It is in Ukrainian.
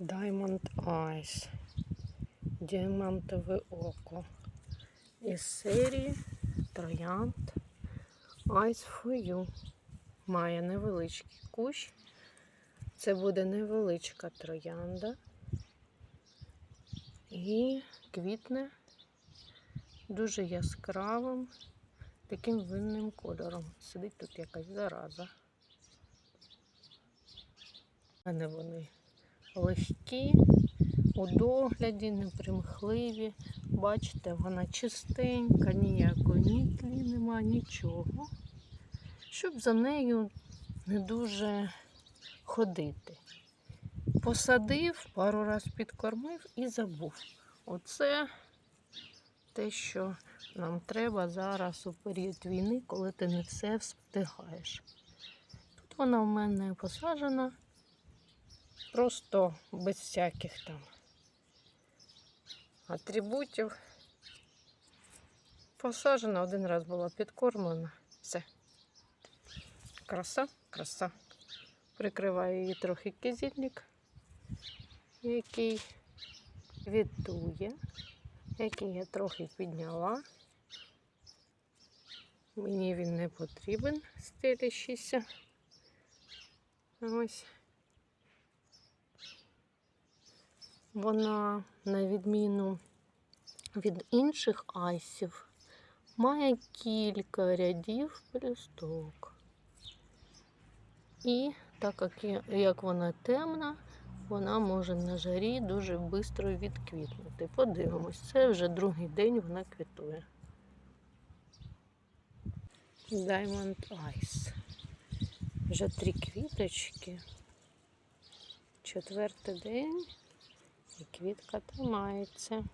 Diamond Eyes. Діамантове око. Із серії Троянд Eyes for You. Має невеличкий кущ. Це буде невеличка троянда. І квітне дуже яскравим, таким винним кольором. Сидить тут якась зараза. У мене вони легкі, у догляді, непримхливі. Бачите, вона чистенька, ніякої ні тлі нема, нічого. Щоб за нею не дуже ходити. Посадив, пару раз підкормив і забув. Оце те, що нам треба зараз у період війни, коли ти не все встигаєш. Тут вона в мене посаджена просто без всяких там атрибутів. Посаджена, один раз була підкормлена. Все. Краса, краса. Прикриваю її трохи кизільник, який квітує, який я трохи підняла. Мені він не потрібен, стелящийся. Ось. Вона, на відміну від інших айсів, має кілька рядів пелюсток. І так як, як вона темна, вона може на жарі дуже швидко відквітнути. Подивимось, це вже другий день вона квітує. Diamond Ice. Вже три квіточки. Четвертий день і квітка тримається.